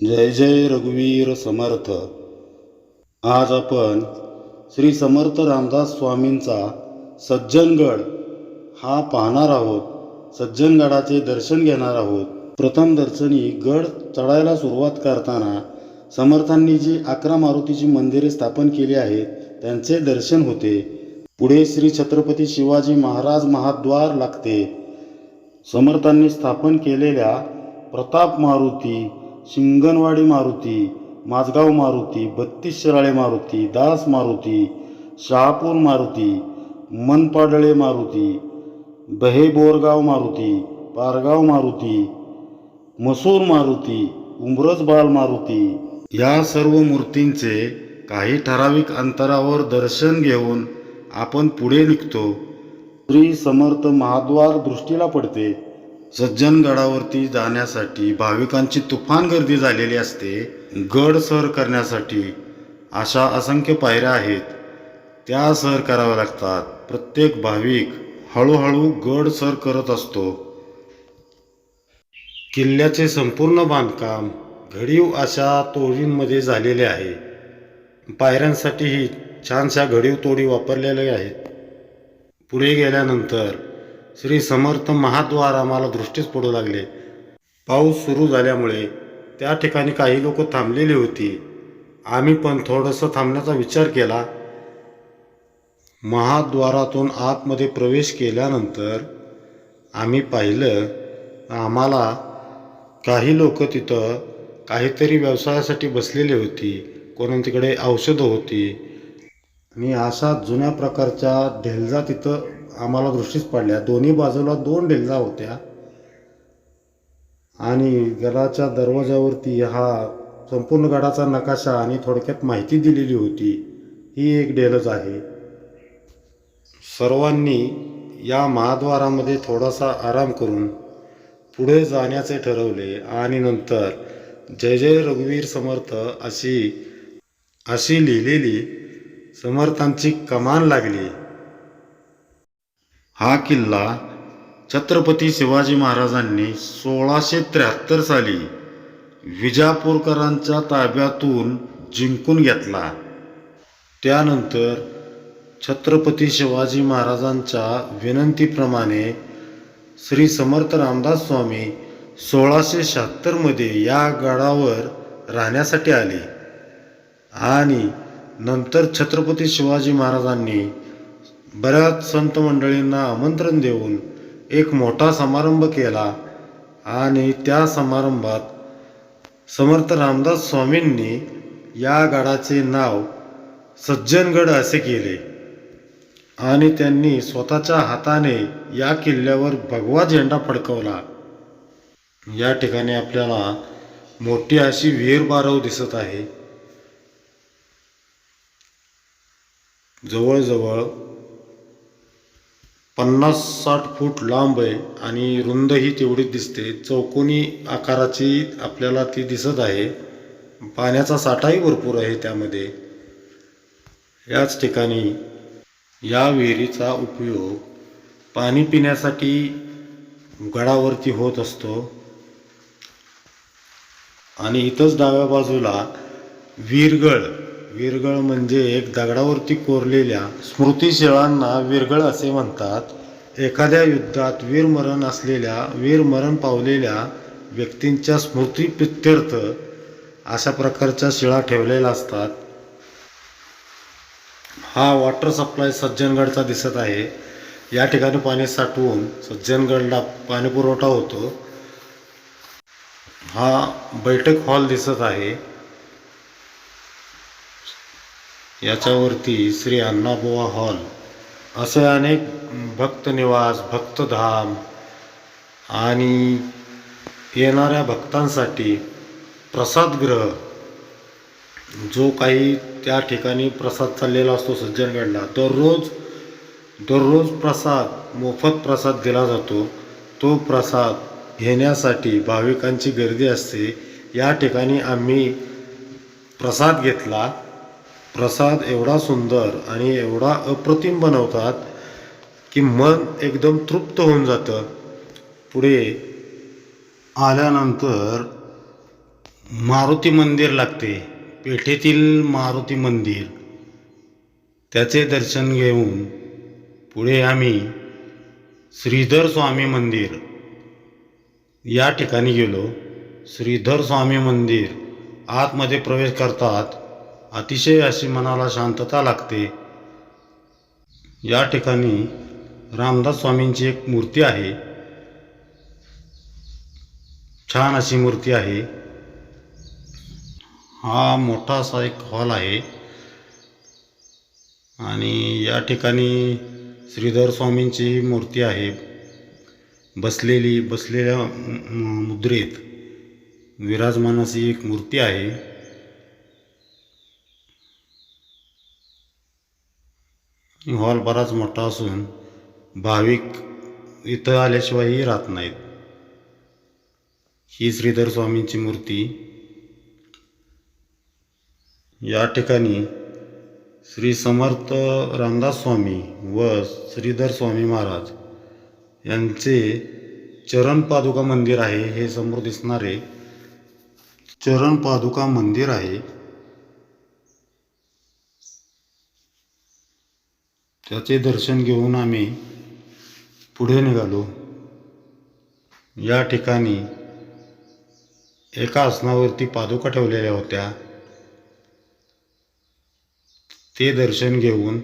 जय जय रघुवीर समर्थ. आज आपण श्री समर्थ रामदास स्वामींचा सज्जनगड हा पाहणार आहोत. सज्जनगडाचे दर्शन घेणार आहोत. प्रथम दर्शनी गड चढायला सुरुवात करताना समर्थांनी जी अकरा मारुतीची मंदिरे स्थापन केली आहेत त्यांचे दर्शन होते. पुढे श्री छत्रपती शिवाजी महाराज महाद्वार लागते. समर्थांनी स्थापन केलेल्या प्रताप मारुती शिंगणवाडी मारुती माझगाव मारुती बत्तीस शिराळे मारुती दास मारुती शहापूर मारुती मनपाडळे मारुती बहे बोरगाव मारुती पारगाव मारुती मसूर मारुती उमरज बाल मारुती. या सर्व मूर्तींचे काही ठराविक अंतरावर दर्शन घेऊन आपण पुढे निघतो. श्री समर्थ महाद्वार दृष्टीला पडते. सज्जनगडावरती जाण्यासाठी भाविकांची तुफान गर्दी झालेली असते. गड सर करण्यासाठी अशा असंख्य पायऱ्या आहेत. त्या सर कराव्या लागतात. प्रत्येक भाविक हळूहळू गड सर करत असतो. किल्ल्याचे संपूर्ण बांधकाम घडीव अशा तोडींमध्ये झालेले आहे. पायऱ्यांसाठीही छानशा घडीव तोडी वापरलेल्या आहेत पुढे गेल्यानंतर श्री समर्थ महाद्वार आम्हाला दृष्टीस पडू लागले. पाऊस सुरू झाल्यामुळे त्या ठिकाणी काही लोक थांबलेली होती. आम्ही पण थोडंसं थांबण्याचा विचार केला. महाद्वारातून आतमध्ये प्रवेश केल्यानंतर आम्ही पाहिलं आम्हाला काही लोक तिथं काहीतरी व्यवसायासाठी बसलेली होती. कोणाकडे औषधं होती. आणि अशा जुन्या प्रकारच्या ढेलजा तिथं आम्हाला दृष्टीस पडल्या. दोन्ही बाजूला दोन ढिलजा होत्या. आणि गडाच्या दरवाजावरती हा संपूर्ण गडाचा नकाशा आणि थोडक्यात माहिती दिलेली होती. ही एक ढेलच आहे. सर्वांनी या महाद्वारामध्ये थोडासा आराम करून पुढे जाण्याचे ठरवले आणि नंतर जय जय रघुवीर समर्थ अशी अशी लिहिलेली समर्थांची कमान लागली. हा किल्ला छत्रपती शिवाजी महाराजांनी सोळाशे त्र्याहत्तर साली विजापूरकरांच्या ताब्यातून जिंकून घेतला. त्यानंतर छत्रपती शिवाजी महाराजांच्या विनंतीप्रमाणे श्री समर्थ रामदास स्वामी सोळाशे शहात्तरमध्ये या गडावर राहण्यासाठी आले. आणि नंतर छत्रपती शिवाजी महाराजांनी बऱ्याच संत मंडळींना आमंत्रण देऊन एक मोठा समारंभ केला आणि त्या समारंभात समर्थ रामदास स्वामींनी या गडाचे नाव सज्जनगड असे केले. आणि त्यांनी स्वतःच्या हाताने या किल्ल्यावर भगवा झेंडा फडकवला. या ठिकाणी आपल्याला मोठी अशी वीरबारव दिसत आहे. जवळजवळ पन्नास साठ फूट लांब आहे आणि रुंदही तेवढीच दिसते. चौकोनी आकाराची आपल्याला ती दिसत आहे. पाण्याचा साठाही भरपूर आहे त्यामध्ये. याच ठिकाणी या विहिरीचा उपयोग पाणी पिण्यासाठी गडावरती होत असतो. आणि इथंच डाव्या बाजूला वीरगळ वीरगळ म्हणजे एक दगडावरती कोरलेल्या स्मृतिशिळांना विरगळ असे म्हणतात. एखाद्या युद्धात वीरमरण असलेल्या वीरमरण पावलेल्या व्यक्तींच्या स्मृतीप्रित्यर्थ अशा प्रकारच्या शिळा ठेवलेल्या असतात. हा वॉटर सप्लाय सज्जनगडचा दिसत आहे. या ठिकाणी पाणी साठवून सज्जनगडला पाणीपुरवठा होतो. हा बैठक हॉल दिसत आहे. याच्यावरती श्री अण्णाबुवा हॉल. असे अनेक भक्तनिवास भक्तधाम आणि येणाऱ्या भक्तांसाठी प्रसादगृह जो काही त्या ठिकाणी प्रसाद चाललेला असतो सज्जनगडला दररोज दररोज प्रसाद मोफत प्रसाद दिला जातो. तो प्रसाद घेण्यासाठी भाविकांची गर्दी असते. या ठिकाणी आम्ही प्रसाद घेतला. प्रसाद एवढा सुंदर आणि एवढा अप्रतिम बनवतात की मन एकदम तृप्त होऊन जातं. पुढे आल्यानंतर मारुती मंदिर लागते. पेठेतील मारुती मंदिर. त्याचे दर्शन घेऊन पुढे आम्ही श्रीधर स्वामी मंदिर. या ठिकाणी गेलो. श्रीधर स्वामी मंदिर. आतमध्ये प्रवेश करतात. अतिशय अशी मनाला शांतता लागते. या ठिकाणी रामदास स्वामींची एक मूर्ती आहे. छान अशी मूर्ती आहे. हा मोठा असा एक हॉल आहे. आणि या ठिकाणी श्रीधर स्वामींची मूर्ती आहे. बसलेली बसलेल्या मुद्रेत विराजमान अशी एक मूर्ती आहे. हॉल बराच मोठा असून भाविक इथं आल्याशिवायही राहत नाहीत. ही श्रीधर स्वामींची मूर्ती या ठिकाणी श्री समर्थ रामदास स्वामी व श्रीधर स्वामी महाराज यांचे चरण पादुका मंदिर आहे हे समोर दिसणारे चरण पादुका मंदिर आहे. त्याचे दर्शन घेऊन आम्ही पुढे निघालो. या ठिकाणी एका आसनावरती पादुका ठेवलेल्या होत्या. ते दर्शन घेऊन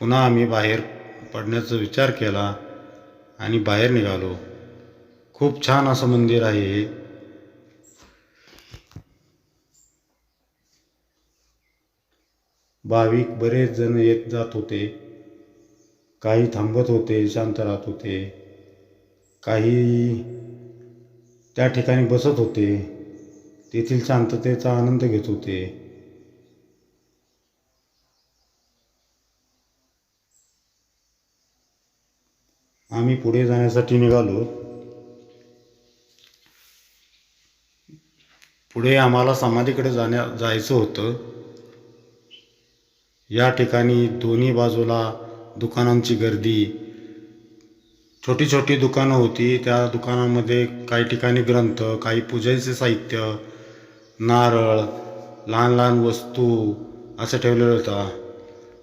पुन्हा आम्ही बाहेर पडण्याचा विचार केला आणि बाहेर निघालो. खूप छान असं मंदिर आहे हे. भाविक बरेच जण येत जात होते. काही थांबत होते शांत राहत होते. काही त्या ठिकाणी बसत होते. तेथील शांततेचा आनंद घेत होते. आम्ही पुढे जाण्यासाठी निघालो. पुढे आम्हाला समाधीकडे जाण्या जायचं होतं. या ठिकाणी दोन्ही बाजूला दुकानांची गर्दी. छोटी छोटी दुकानं होती. त्या दुकानामध्ये काही ठिकाणी ग्रंथ काही पूजेचे साहित्य नारळ लहान लहान वस्तू असं ठेवलेलं होतं.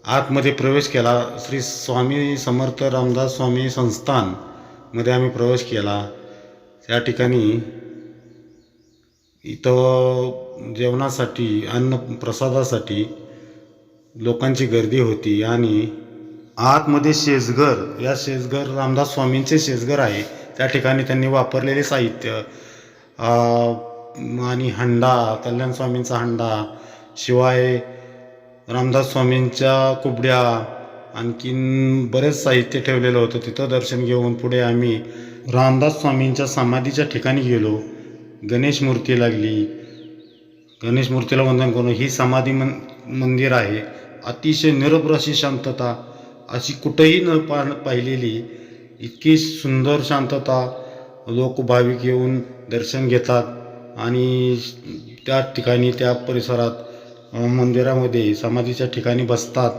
आतमध्ये प्रवेश केला. श्री स्वामी समर्थ रामदास स्वामी संस्थानमध्ये आम्ही प्रवेश केला. त्या ठिकाणी इथं जेवणासाठी अन्न प्रसादासाठी लोकांची गर्दी होती आणि आतमध्ये शेजघर या शेजघर रामदास स्वामींचे शेजघर आहे. त्या ठिकाणी त्यांनी वापरलेले साहित्य आणि हंडा कल्याण स्वामींचा हंडा शिवाय रामदास स्वामींच्या कुबड्या आणखीन बरेच साहित्य ठेवलेलं होतं. तिथं दर्शन घेऊन पुढे आम्ही रामदास स्वामींच्या समाधीच्या ठिकाणी गेलो. गणेश मूर्ती लागली. गणेश मूर्तीला वंदन करून ही समाधी मन मंदिर आहे. अतिशय निरभ्र अशी शांतता अशी कुठंही न पा पाहिलेली इतकी सुंदर शांतता लोक भाविक येऊन दर्शन घेतात आणि त्या ठिकाणी त्या परिसरात मंदिरामध्ये समाधीच्या ठिकाणी बसतात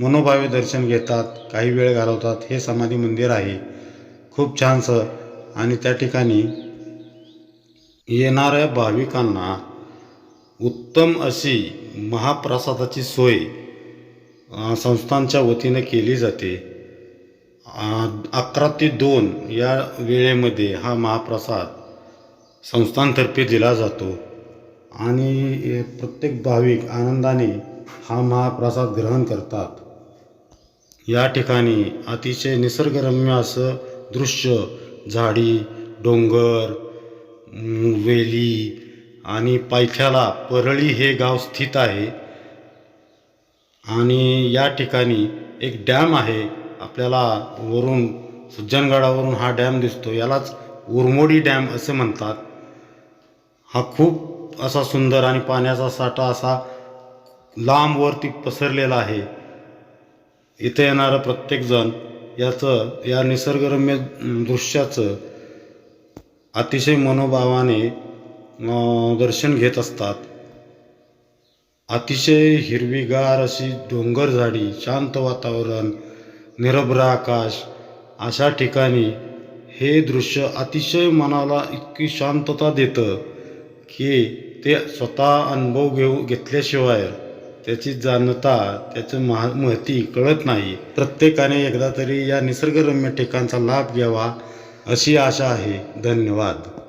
मनोभावे दर्शन घेतात काही वेळ घालवतात. हे समाधी मंदिर आहे. खूप छानसं आणि त्या ठिकाणी येणाऱ्या भाविकांना उत्तम अशी महाप्रसादाची सोय संस्थांच्या वतीनं केली जाते. अकरा ते दोन या वेळेमध्ये हा महाप्रसाद संस्थांतर्फे दिला जातो आणि प्रत्येक भाविक आनंदाने हा महाप्रसाद ग्रहण करतात. या ठिकाणी अतिशय निसर्गरम्य असं दृश्य झाडी डोंगर वेली आणि पायथ्याला परळी हे गाव स्थित आहे. आणि या ठिकाणी एक डॅम आहे. आपल्याला वरून सज्जनगडावरून हा डॅम दिसतो. यालाच उरमोडी डॅम असे म्हणतात. हा खूप असा सुंदर आणि पाण्याचा साठा असा लांबवरती पसरलेला आहे. इथे येणारं प्रत्येकजण याचं या निसर्गरम्य दृश्याचं अतिशय मनोभावाने दर्शन घेत असतात. अतिशय हिरवीगार अशी डोंगर झाडी शांत वातावरण निरभ्र आकाश अशा ठिकाणी हे दृश्य अतिशय मनाला इतकी शांतता देतं की ते स्वतः अनुभव घेऊ घेतल्याशिवाय त्याची जाणता त्याचं महा महती कळत नाही. प्रत्येकाने एकदा तरी या निसर्गरम्य ठिकाणचा लाभ घ्यावा अशी आशा आहे. धन्यवाद.